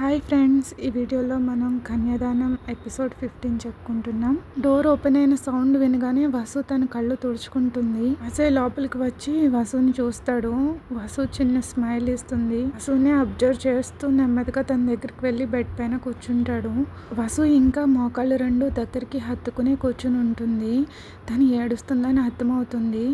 Hi friends ఈ వీడియోలో మనం కన్యాదానం ఎపిసోడ్ ఫిఫ్టీన్ చెప్పుకుంటున్నాం. డోర్ ఓపెన్ అయిన సౌండ్ వినగానే వసు తన కళ్ళు తుడుచుకుంటుంది. అజయ్ లోపలికి వచ్చి వసుని చూస్తాడు. వసు చిన్న స్మైల్ ఇస్తుంది. వసుని అబ్జర్వ్ చేస్తూ నెమ్మదిగా తన దగ్గరికి వెళ్ళి బెడ్ పైన కూర్చుంటాడు. వసు ఇంకా మోకాళ్ళు రెండు దగ్గరికి హత్తుకుని కూర్చుని ఉంటుంది. తను ఏడుస్తుందని అర్థమవుతుంది.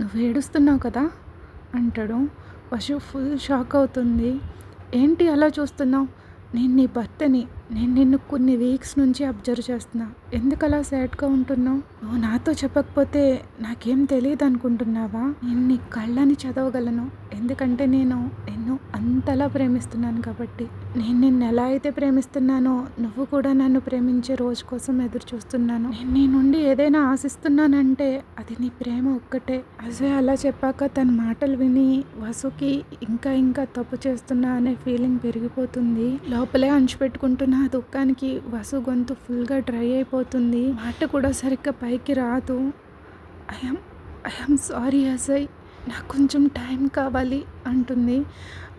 నువ్వు ఏడుస్తున్నావు కదా అంటాడు. వసు ఫుల్ షాక్ అవుతుంది. ఏంటి అలా చూస్తున్నావు? నేను నీ భర్తని నేను నిన్ను కొన్ని వీక్స్ నుంచి అబ్జర్వ్ చేస్తున్నా. ఎందుకు అలా సాడ్గా ఉంటున్నావు? నువ్వు నాతో చెప్పకపోతే నాకేం తెలియదు అనుకుంటున్నావా? నేను నీ కళ్ళని చదవగలను? ఎందుకంటే నేను నిన్ను అంతలా ప్రేమిస్తున్నాను కాబట్టి. నేను నిన్ను ఎలా అయితే ప్రేమిస్తున్నానో నువ్వు కూడా నన్ను ప్రేమించే రోజు కోసం ఎదురు చూస్తున్నాను. నేను నీ నుండి ఏదైనా ఆశిస్తున్నానంటే అది నీ ప్రేమ ఒక్కటే. అజయ్ అలా చెప్పాక తన మాటలు విని వసుకి ఇంకా ఇంకా తప్పు చేస్తున్నా అనే ఫీలింగ్ పెరిగిపోతుంది. లోపలే అంచుపెట్టుకుంటున్న దుఃఖానికి వసు గొంతు ఫుల్గా డ్రై అయిపోతుంది. మాట కూడా సరిగ్గా పైకి రాదు. ఐఎమ్ ఐఎమ్ సారీ అజయ్ నాకు కొంచెం టైం కావాలి అంటుంది.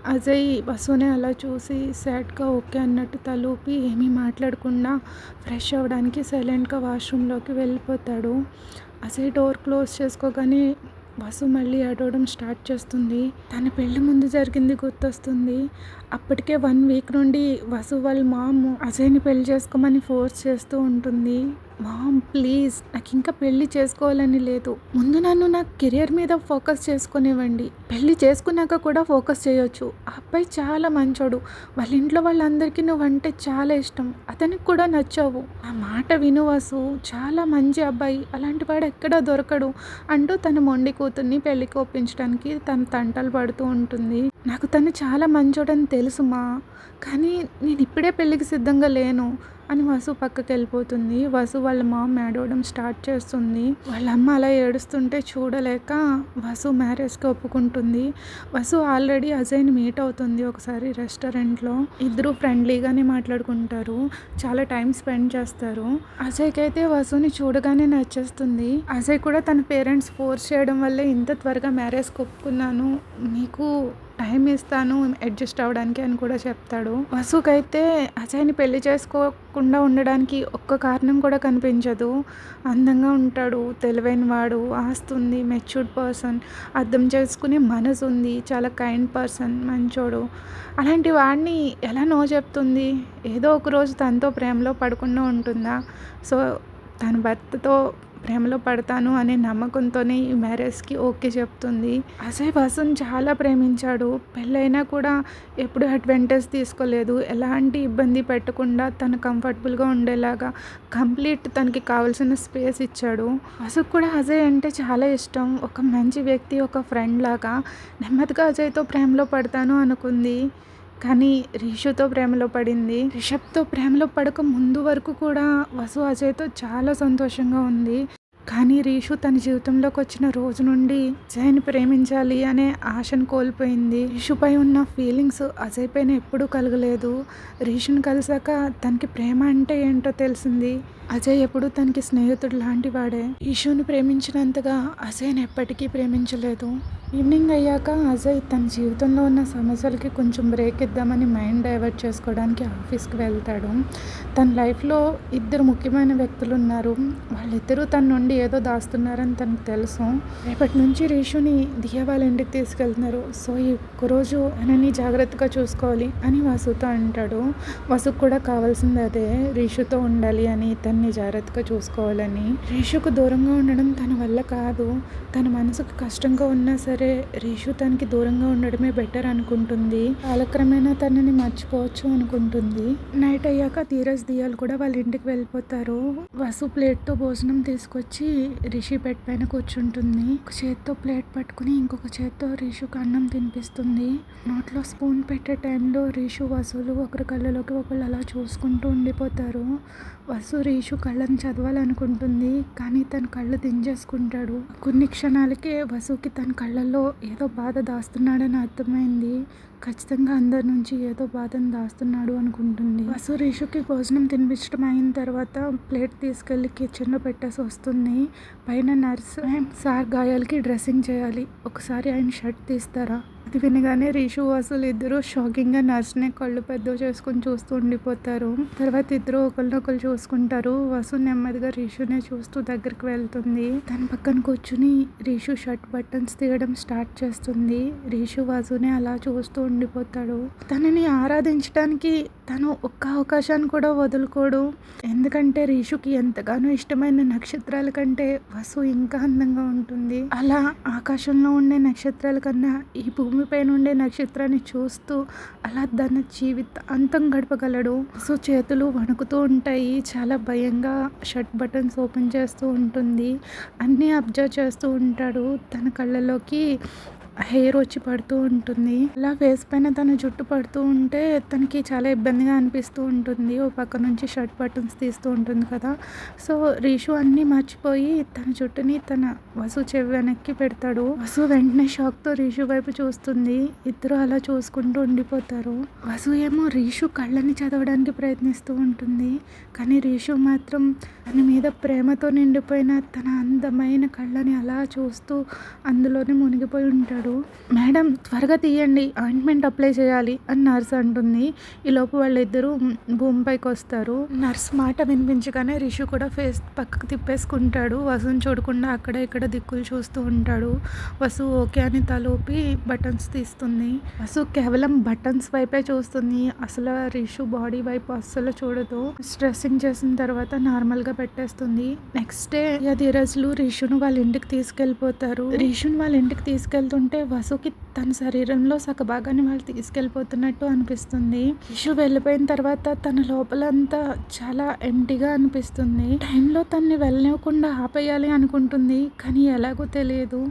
అజయ్ వసునే అలా చూసి సాడ్గా ఓకే అన్నట్టు తలూపి ఏమీ మాట్లాడకుండా ఫ్రెష్ అవ్వడానికి సైలెంట్గా వాష్రూమ్లోకి వెళ్ళిపోతాడు. అజయ్ డోర్ క్లోజ్ చేసుకోగానే వసు మళ్ళీ అడవడం స్టార్ట్ చేస్తుంది. తన పెళ్ళి ముందు జరిగింది గుర్తొస్తుంది. అప్పటికే వన్ వీక్ నుండి వసు వాళ్ళ మామ్ అజయ్ని పెళ్ళి చేసుకోమని ఫోర్స్ చేస్తూ ఉంటుంది. Mom please. నాకు ఇంకా పెళ్ళి చేసుకోవాలని లేదు. ముందు నన్ను నా కెరియర్ మీద ఫోకస్ చేసుకునేవ్వండి. పెళ్ళి చేసుకున్నాక కూడా ఫోకస్ చేయొచ్చు. ఆ అబ్బాయి చాలా మంచోడు. వాళ్ళ ఇంట్లో వాళ్ళందరికీ నువ్వంటే చాలా ఇష్టం. అతనికి కూడా నచ్చావు. ఆ మాట విను వసు. చాలా మంచి అబ్బాయి. అలాంటి వాడు ఎక్కడా దొరకడు. అంటూ తన మొండి కూతుర్ని పెళ్ళికి ఒప్పించడానికి తన తంటలు పడుతూ ఉంటుంది. నాకు తను చాలా మంచోడని తెలుసుమా కానీ నేను ఇప్పుడే పెళ్ళికి సిద్ధంగా లేను అని వసు పక్కకి వెళ్ళిపోతుంది. వసు వాళ్ళ మామ్ ఏడవడం స్టార్ట్ చేస్తుంది. వాళ్ళ అమ్మ అలా ఏడుస్తుంటే చూడలేక వసు మ్యారేజ్కి ఒప్పుకుంటుంది. వసు ఆల్రెడీ అజయ్ని మీట్ అవుతుంది ఒకసారి రెస్టారెంట్లో. ఇద్దరు ఫ్రెండ్లీగానే మాట్లాడుకుంటారు. చాలా టైం స్పెండ్ చేస్తారు. అజయ్కి అయితే వసుని చూడగానే నచ్చేస్తుంది. అజయ్ కూడా తన పేరెంట్స్ ఫోర్స్ చేయడం వల్లే ఇంత త్వరగా మ్యారేజ్కి ఒప్పుకున్నాను. మీకు టైం ఇస్తాను అడ్జస్ట్ అవ్వడానికి అని కూడా చెప్తాడు. వసుకైతే అజయ్ని పెళ్ళి చేసుకోకుండా ఉండడానికి ఒక్క కారణం కూడా కనిపించదు. అందంగా ఉంటాడు తెలివైన వాడు ఆస్తుంది మెచ్యూర్డ్ పర్సన్ అర్థం చేసుకునే మనసు ఉంది చాలా కైండ్ పర్సన్ మంచోడు. అలాంటి వాడిని ఎలా నో చెప్తుంది? ఏదో ఒక రోజు తనతో ప్రేమలో పడకుండా ఉంటుందా? సో తన భర్తతో ప్రేమలో పడతాను అనే నమ్మకంతోనే ఈ మ్యారేజ్కి ఓకే చెప్తుంది. అజయ్ వసున్ చాలా ప్రేమించాడు. పెళ్ళైనా కూడా ఎప్పుడు అడ్వాంటేజ్ తీసుకోలేదు. ఎలాంటి ఇబ్బంది పెట్టకుండా తను కంఫర్టబుల్గా ఉండేలాగా కంప్లీట్ తనకి కావాల్సిన స్పేస్ ఇచ్చాడు. వసుకు కూడా అజయ్ అంటే చాలా ఇష్టం. ఒక మంచి వ్యక్తి ఒక ఫ్రెండ్ లాగా. నెమ్మదిగా అజయ్తో ప్రేమలో పడతాను అనుకుంది. కానీ రిషుతో ప్రేమలో పడింది. రిషబ్తో ప్రేమలో పడక ముందు వరకు కూడా వసు అజయ్తో చాలా సంతోషంగా ఉంది. కానీ రీషు తన జీవితంలోకి వచ్చిన రోజు నుండి అజయ్ని ప్రేమించాలి అనే ఆశను కోల్పోయింది. రీషుపై ఉన్న ఫీలింగ్స్ అజయ్ పైన ఎప్పుడూ కలగలేదు. రీషుని కలిసాక తనకి ప్రేమ అంటే ఏంటో తెలిసింది. అజయ్ ఎప్పుడు తనకి స్నేహితుడు లాంటి వాడే. రీషుని ప్రేమించినంతగా అజయ్ని ఎప్పటికీ ప్రేమించలేదు. ఈవినింగ్ అయ్యాక అజయ్ తన జీవితంలో ఉన్న సమస్యలకి కొంచెం బ్రేక్ ఇద్దామని మైండ్ డైవర్ట్ చేసుకోవడానికి ఆఫీస్కి వెళ్తాడు. తన లైఫ్లో ఇద్దరు ముఖ్యమైన వ్యక్తులు ఉన్నారు. వాళ్ళిద్దరూ తన నుండి ఏదో దాస్తున్నారని తనకు తెలుసు. రేపటి నుంచి రీషుని దియా వాళ్ళ ఇంటికి తీసుకెళ్తున్నారు. సో ఈ ఒక్కరోజు ఆయనని జాగ్రత్తగా చూసుకోవాలి అని వసుతో అంటాడు. వసుకు కూడా కావాల్సింది అదే రీషుతో ఉండాలి అని తన్ని జాగ్రత్తగా చూసుకోవాలని. రీషుకు దూరంగా ఉండడం తన వల్ల కాదు. తన మనసుకు కష్టంగా ఉన్నా సరే రీషు తనకి దూరంగా ఉండడమే బెటర్ అనుకుంటుంది. కాలక్రమేణా తనని మర్చిపోవచ్చు అనుకుంటుంది. నైట్ అయ్యాక ధీరజ్ దియాలు కూడా వాళ్ళ ఇంటికి వెళ్ళిపోతారు. వసు ప్లేట్తో భోజనం తీసుకొచ్చి రిషి బెడ్ పైన కూర్చుంటుంది. ఒక చేత్తో ప్లేట్ పట్టుకుని ఇంకొక చేత్తో రిషుకు అన్నం తినిపిస్తుంది. నోట్లో స్పూన్ పెట్టే టైంలో రీషు వసులు ఒకరి కళ్ళలోకి ఒకళ్ళు అలా చూసుకుంటూ ఉండిపోతారు. వసు రీషు కళ్ళని చదవాలనుకుంటుంది కానీ తన కళ్ళు దించేసుకుంటాడు. కొన్ని క్షణాలకే వసుకి తన కళ్ళల్లో ఏదో బాధ దాస్తున్నాడని అర్థమైంది. ఖచ్చితంగా అందరి నుంచి ఏదో బాధను దాస్తున్నాడు అనుకుంటుంది. వసు రీషుకి భోజనం తినిపించడం అయిన తర్వాత ప్లేట్ తీసుకెళ్ళి కిచెన్లో పెట్టేసి వస్తుంది. పైన నర్స్ సార్ గాయాలకి డ్రెస్సింగ్ చేయాలి. ఒకసారి ఆయన షర్ట్ తీస్తారా? ఇది వినగానే రీషు వాసులు ఇద్దరు షాకింగ్గా నర్స్ని కళ్ళు పెద్ద చేసుకుని చూస్తూ ఉండిపోతారు. తర్వాత ఇద్దరు ఒకరినొకరు చూసుకుంటారు. వసు నెమ్మదిగా రీషునే చూస్తూ దగ్గరికి వెళ్తుంది. తన పక్కన కూర్చుని రీషు షర్ట్ బటన్స్ తీయడం స్టార్ట్ చేస్తుంది. రీషు వాసునే అలా చూస్తూ ఉండిపోతాడు. తనని ఆరాధించడానికి తను ఒక్క అవకాశాన్ని కూడా వదులుకోడు. ఎందుకంటే రీషుకి ఎంతగానో ఇష్టమైన నక్షత్రాల కంటే వసు ఇంకా అందంగా ఉంటుంది. అలా ఆకాశంలో ఉండే నక్షత్రాల కన్నా ఈ భూమిపైన ఉండే నక్షత్రాన్ని చూస్తూ అలా తన జీవిత అంతం గడపగలడు. సో చేతులు వణుకుతూ ఉంటాయి. చాలా భయంగా షర్ట్ బటన్స్ ఓపెన్ చేస్తూ ఉంటుంది. అన్నీ అబ్జర్వ్ చేస్తూ ఉంటాడు. తన కళ్ళలోకి హెయిర్ వచ్చి పడుతూ ఉంటుంది. అలా ఫేస్ పైన తన జుట్టు పడుతూ ఉంటే తనకి చాలా ఇబ్బందిగా అనిపిస్తూ ఉంటుంది. ఓ పక్క నుంచి షర్ట్ బటన్స్ తీస్తూ ఉంటుంది కదా. సో రీషు అన్నీ మర్చిపోయి తన జుట్టుని తన వసు చెవి వెనక్కి పెడతాడు. వసు వెంటనే షాక్తో రీషు వైపు చూస్తుంది. ఇద్దరు అలా చూసుకుంటూ ఉండిపోతారు. వసు ఏమో రీషు కళ్ళని చదవడానికి ప్రయత్నిస్తూ ఉంటుంది. కానీ రీషు మాత్రం తన మీద ప్రేమతో నిండిపోయిన తన అందమైన కళ్ళని అలా చూస్తూ అందులోనే మునిగిపోయి ఉంటాడు. మేడం త్వరగా తీయండి ఆయింట్మెంట్ అప్లై చేయాలి అని నర్స్ అంటుంది. ఈలోపు వాళ్ళిద్దరూ భూమిపైకి వస్తారు. నర్స్ మాట వినిపించగానే రిషు కూడా ఫేస్ పక్కకు తిప్పేసుకుంటాడు. వసుని చూడకుండా అక్కడ ఇక్కడ దిక్కులు చూస్తూ ఉంటాడు. వసు ఓకే అని తలోపి బటన్స్ తీస్తుంది. వసు కేవలం బటన్స్ వైపే చూస్తుంది. అసలు రిషు బాడీ వైపు అస్సలు చూడదు. స్ట్రెస్సింగ్ చేసిన తర్వాత నార్మల్గా పెట్టేస్తుంది. నెక్స్ట్ డే ధీరజ్లు రిషును వాళ్ళ ఇంటికి తీసుకెళ్ళిపోతారు. రిషును వాళ్ళ ఇంటికి తీసుకెళ్తుంటే వసుకి తన శరీరంలో సగభాగాన్ని వాళ్ళు తీసుకెళ్ళిపోతున్నట్టు అనిపిస్తుంది. రిషు వెళ్ళిపోయిన తర్వాత తన లోపలంతా చాలా ఎంటీగా అనిపిస్తుంది. టైంలో తన్ని వెళ్ళనివ్వకుండా ఆపేయాలి అనుకుంటుంది కానీ ఎలాగో తెలియదు.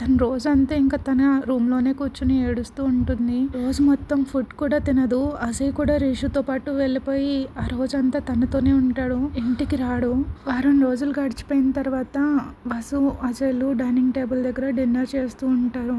తను రోజంతా ఇంకా తన రూమ్లోనే కూర్చుని ఏడుస్తూ ఉంటుంది. రోజు మొత్తం ఫుడ్ కూడా తినదు. అజయ్ కూడా రిషుతో పాటు వెళ్ళిపోయి ఆ రోజంతా తనతోనే ఉంటాడు ఇంటికి రాడు. వారం రోజులు గడిచిపోయిన తర్వాత వసు అజయ్లు డైనింగ్ టేబుల్ దగ్గర డిన్నర్ చేస్తూ ఉంటారు.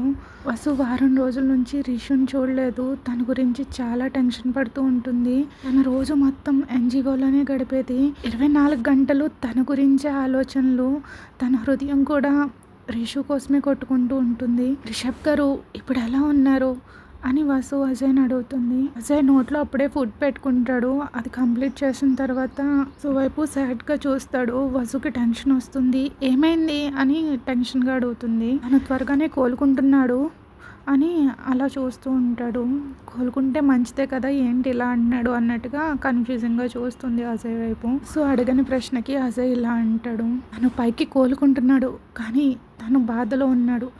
వసు వారం రోజుల నుంచి రిషుని చూడలేదు. తన గురించి చాలా టెన్షన్ పడుతూ ఉంటుంది. తన రోజు మొత్తం ఎన్జిఓలోనే గడిపేది. ఇరవై నాలుగు గంటలు తన గురించే ఆలోచనలు. తన హృదయం కూడా రిషు కోసమే కొట్టుకుంటూ ఉంటుంది. రిషబ్ గారు ఇప్పుడు ఎలా ఉన్నారు? అని వసు అజయ్ని అడుగుతుంది. అజయ్ నోట్లో అప్పుడే ఫుడ్ పెట్టుకుంటాడు. అది కంప్లీట్ చేసిన తర్వాత సో వైపు సాడ్గా చూస్తాడు. వసుకి టెన్షన్ వస్తుంది. ఏమైంది? అని టెన్షన్గా అడుగుతుంది. తను త్వరగానే కోలుకుంటున్నాడు. అని అలా చూస్తూ ఉంటాడు. కోలుకుంటే మంచిదే కదా ఏంటి ఇలా అన్నాడు అన్నట్టుగా కన్ఫ్యూజింగ్గా చూస్తుంది అజయ్ వైపు. సో అడగని ప్రశ్నకి అజయ్ ఇలా అంటాడు. తను పైకి కోలుకుంటున్నాడు కానీ తను బాధలో ఉన్నాడు.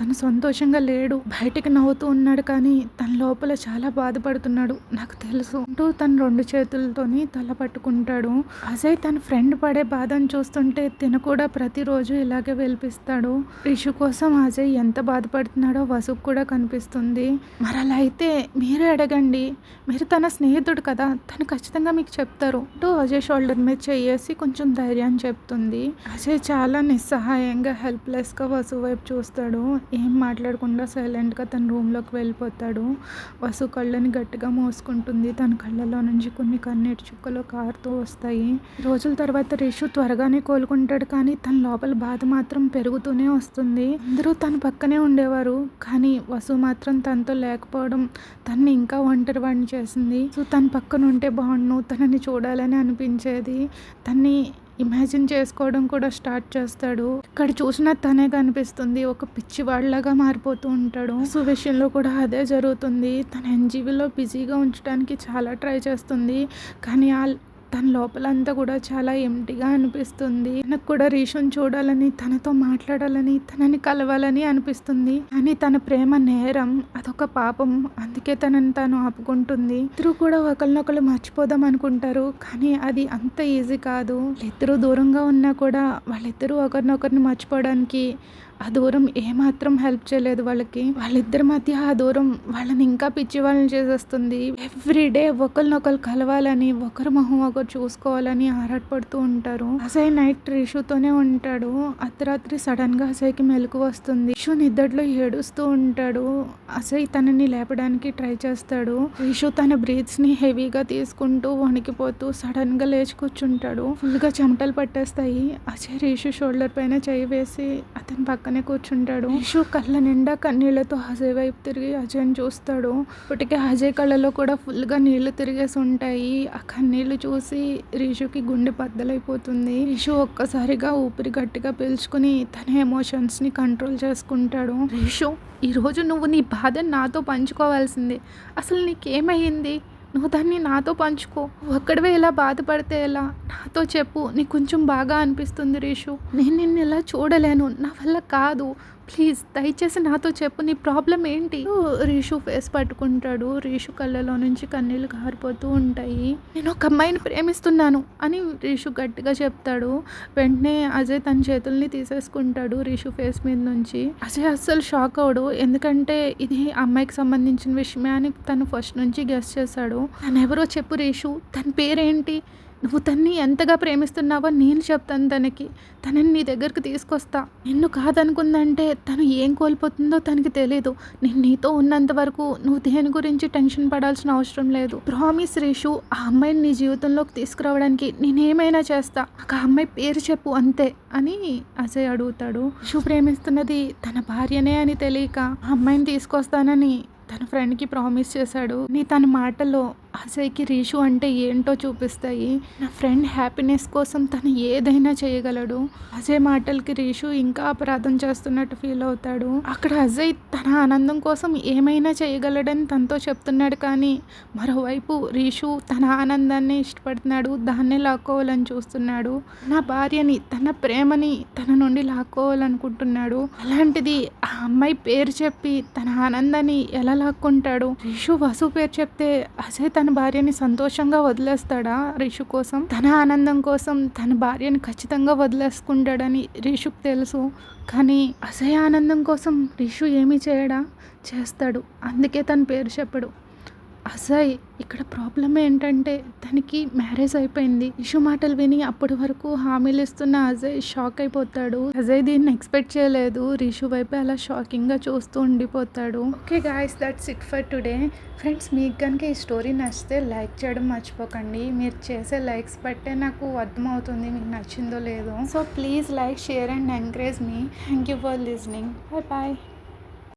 తను సంతోషంగా లేడు బయటికి నవ్వుతూ ఉన్నాడు కానీ తన లోపల చాలా బాధపడుతున్నాడు. నాకు తెలుసు. అంటూ తన రెండు చేతులతోని తల పట్టుకుంటాడు. అజయ్ తన ఫ్రెండ్ పడే బాధను చూస్తుంటే తిన కూడా ప్రతిరోజు ఇలాగే వెలిపిస్తాడు. రిషు కోసం అజయ్ ఎంత బాధపడుతున్నాడో వసుకు కూడా కనిపిస్తుంది. మరి అలా అయితే మీరే అడగండి. మీరు తన స్నేహితుడు కదా తను ఖచ్చితంగా మీకు చెప్తారు. అంటూ అజయ్ షోల్డర్ మీద చేయేసి కొంచెం ధైర్యాన్ని చెప్తుంది. అజయ్ చాలా నిస్సహాయంగా హెల్ప్లెస్గా వసు వైపు చూస్తాడు. ఏం మాట్లాడకుండా సైలెంట్గా తన రూమ్లోకి వెళ్ళిపోతాడు. వసు కళ్ళని గట్టిగా మోసుకుంటుంది. తన కళ్ళలో నుంచి కొన్ని కన్నీటి చుక్కలు కారుతూ వస్తాయి. రోజుల తర్వాత రిషు త్వరగానే కోలుకుంటాడు కానీ తన లోపల బాధ మాత్రం పెరుగుతూనే వస్తుంది. అందరూ తన పక్కనే ఉండేవారు కానీ వసు మాత్రం తనతో లేకపోవడం తన్ని ఇంకా ఒంటరి వాడిని చేసింది. సో తన పక్కన ఉంటే బాగుండు తనని చూడాలని అనిపించేది. తన్ని ఇమాజిన్ చేసుకోవడం కూడా స్టార్ట్ చేస్తాడు. ఇక్కడ చూసిన తనే కనిపిస్తుంది. ఒక పిచ్చివాడిలాగా మారిపోతూ ఉంటాడు. సో విషయంలో కూడా అదే జరుగుతుంది. తన ఎన్జీవీలో బిజీగా ఉంచడానికి చాలా ట్రై చేస్తుంది. కానీ ఆ తన లోపలంతా కూడా చాలా ఎంటీగా అనిపిస్తుంది. నాకు కూడా రీషన్ చూడాలని తనతో మాట్లాడాలని తనని కలవాలని అనిపిస్తుంది. అని తన ప్రేమ నేరం అదొక పాపం. అందుకే తనని తాను ఆపుకుంటుంది. ఇద్దరు కూడా ఒకరినొకరు మర్చిపోదాం అనుకుంటారు. కానీ అది అంత ఈజీ కాదు. ఇద్దరు దూరంగా ఉన్నా కూడా వాళ్ళిద్దరూ ఒకరినొకరిని మర్చిపోవడానికి ఆ దూరం ఏమాత్రం హెల్ప్ చేయలేదు వాళ్ళకి. వాళ్ళిద్దరి మధ్య ఆ దూరం వాళ్ళని ఇంకా పిచ్చి వాళ్ళని చేసేస్తుంది. ఎవ్రీ డే ఒకరినొకరు కలవాలని ఒకరి మొహం ఒకరు చూసుకోవాలని ఆరాటపడుతూ ఉంటారు. అసై నైట్ రిషుతోనే ఉంటాడు. అర్ధరాత్రి సడన్గా అసైకి మెలకు వస్తుంది. రిషు నిద్దట్లో ఏడుస్తూ ఉంటాడు. అసై తనని లేపడానికి ట్రై చేస్తాడు. రిషు తన బ్రీత్స్ని హెవీగా తీసుకుంటూ వణికిపోతూ సడన్గా లేచి కూర్చుంటాడు. ఫుల్గా చెమటలు పట్టేస్తాయి. అజయ్ రిషు షోల్డర్ పైన చేయి వేసి అతని పక్క పక్కనే కూర్చుంటాడు. రిషు కళ్ళ నిండా కన్నీళ్ళతో అజయ్ వైపు తిరిగి అజయ్ని చూస్తాడు. ఇప్పటికే అజయ్ కళ్ళలో కూడా ఫుల్గా నీళ్ళు తిరిగేసి ఉంటాయి. ఆ కన్నీళ్ళు చూసి రిషుకి గుండె బద్దలైపోతుంది. రిషు ఒక్కసారిగా ఊపిరి గట్టిగా పీల్చుకుని తన ఎమోషన్స్ని కంట్రోల్ చేసుకుంటాడు. రిషు ఈరోజు నువ్వు నీ బాధని నాతో పంచుకోవాల్సిందే. అసలు నీకేమయ్యింది నువ్వు దాన్ని నాతో పంచుకో. ఒక్కడవే ఇలా బాధపడితే ఎలా? నాతో చెప్పు. నీకు కొంచెం బాగా అనిపిస్తుంది రీషు. నేను నిన్ను ఇలా చూడలేను. నా వల్ల కాదు. ప్లీజ్ దయచేసి నాతో చెప్పు నీ ప్రాబ్లం ఏంటి? రీషు ఫేస్ పట్టుకుంటాడు. రీషు కళ్ళలో నుంచి కన్నీళ్ళు కారిపోతూ ఉంటాయి. నేను ఒక అమ్మాయిని ప్రేమిస్తున్నాను అని రీషు గట్టిగా చెప్తాడు. వెంటనే అజయ్ తన చేతుల్ని తీసేసుకుంటాడు రీషు ఫేస్ మీద నుంచి. అజయ్ అస్సలు షాక్ అవడు ఎందుకంటే ఇది అమ్మాయికి సంబంధించిన విషయమే అని తను ఫస్ట్ నుంచి గెస్ట్ చేశాడు. తను ఎవరో చెప్పు రీషు. తన పేరేంటి? నువ్వు తన్ని ఎంతగా ప్రేమిస్తున్నావో నేను చెప్తాను తనకి. తనని నీ దగ్గరికి తీసుకొస్తా. నిన్ను కాదనుకుందంటే తను ఏం కోల్పోతుందో తనకి తెలియదు నేను నీతో ఉన్నంత వరకు నువ్వు దేని గురించి టెన్షన్ పడాల్సిన అవసరం లేదు. ప్రామిస్ రేషు ఆ అమ్మాయిని నీ జీవితంలోకి తీసుకురావడానికి నేనేమైనా చేస్తా. ఒక ఆ అమ్మాయి పేరు చెప్పు అంతే అని అజయ్ అడుగుతాడు. రిషు ప్రేమిస్తున్నది తన భార్యనే అని తెలియక ఆ అమ్మాయిని తీసుకొస్తానని తన ఫ్రెండ్కి ప్రామిస్ చేశాడు. నీ తన మాటలో అజయ్కి రీషు అంటే ఏంటో చూపిస్తాయి. నా ఫ్రెండ్ హ్యాపీనెస్ కోసం తను ఏదైనా చేయగలడు. అజయ్ మాటలకి రీషు ఇంకా అపరాధం చేస్తున్నట్టు ఫీల్ అవుతాడు. అక్కడ అజయ్ తన ఆనందం కోసం ఏమైనా చేయగలడని తనతో చెప్తున్నాడు కానీ మరోవైపు రీషు తన ఆనందాన్ని ఇష్టపడుతున్నాడు దాన్నే లాక్కోవాలని చూస్తున్నాడు. నా భార్యని తన ప్రేమని తన నుండి లాక్కోవాలనుకుంటున్నాడు. అలాంటిది ఆ అమ్మాయి పేరు చెప్పి తన ఆనందాన్ని ఎలా లాక్కుంటాడు? రిషు వసు పేరు చెప్తే అజయ్ తన భార్యని సంతోషంగా వదిలేస్తాడా రిషు కోసం? తన ఆనందం కోసం తన భార్యని ఖచ్చితంగా వదిలేసుకుంటాడని రిషుకు తెలుసు. కానీ అజయ్ ఆనందం కోసం రిషు ఏమీ చేయడా? చేస్తాడు. అందుకే తన పేరు చెప్పడు. అజయ్ ఇక్కడ ప్రాబ్లం ఏంటంటే తనకి మ్యారేజ్ అయిపోయింది. ఇషు మాటలు విని అప్పటి వరకు హామీలు ఇస్తున్న అజయ్ షాక్ అయిపోతాడు. అజయ్ దీన్ని ఎక్స్పెక్ట్ చేయలేదు. రిషు వైపు అలా షాకింగ్గా చూస్తూ ఉండిపోతాడు. Okay guys that's it for today friends మీకు కనుక ఈ స్టోరీ నచ్చితే లైక్ చేయడం మర్చిపోకండి. మీరు చేసే లైక్స్ బట్టే నాకు అర్థమవుతుంది మీకు నచ్చిందో లేదో. So please like share and encourage me thank you for listening bye bye